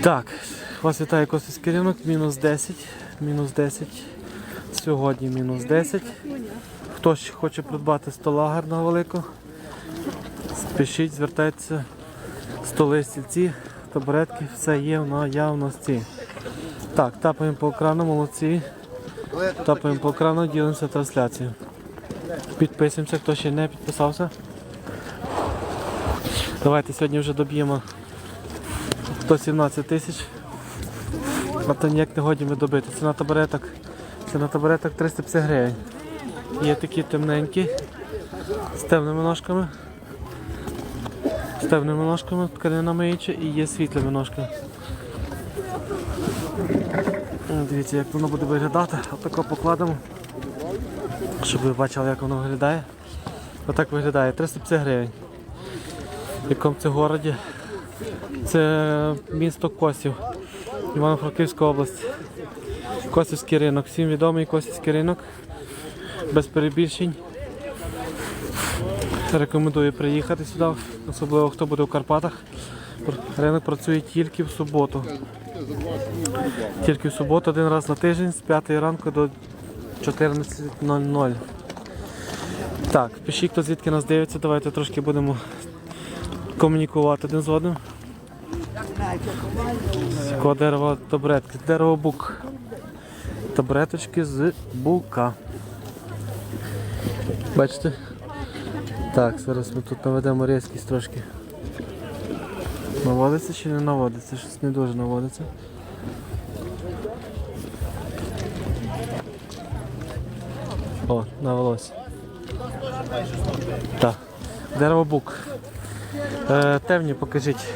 Так, вас вітає Косівський ринок, мінус 10, мінус 10. Сьогодні мінус 10. Хтось хоче придбати стола гарного великого, спішіть, звертайтеся. Столи, стільці, табуретки, все є в наявності. Так, тапаємо по екрану, молодці. Тапаємо по екрану, ділимося трансляцією. Підписуємося, хто ще не підписався. Давайте сьогодні вже доб'ємо 117 тисяч. А то ніяк не годімо добити. Ціна табуреток, ціна табуреток 350 гривень. Є такі темненькі, з темними ножками. З темними ножками, тканина миюча і є світлими ножками. Дивіться, як воно буде виглядати. Отако покладемо, щоб ви бачили, як воно виглядає. Отак виглядає 350 гривень. В якому це городі? Це місто Косів, Івано-Франківська область. Косівський ринок. Всім відомий Косівський ринок. Без перебільшень. Рекомендую приїхати сюди, особливо хто буде в Карпатах. Ринок працює тільки в суботу. Тільки в суботу, один раз на тиждень з 5 ранку до 14.00. Так, пишіть, хто звідки нас дивиться, давайте трошки будемо комунікувати один з одним. З якого дерева табуретки? З дерева бук. Табуреточки з бука. Бачите? Так, зараз ми тут наведемо різкість трошки. Наводиться чи не наводиться? Щось не дуже наводиться. О, навелося. Так. Дерево бук. Е, темні покажіть.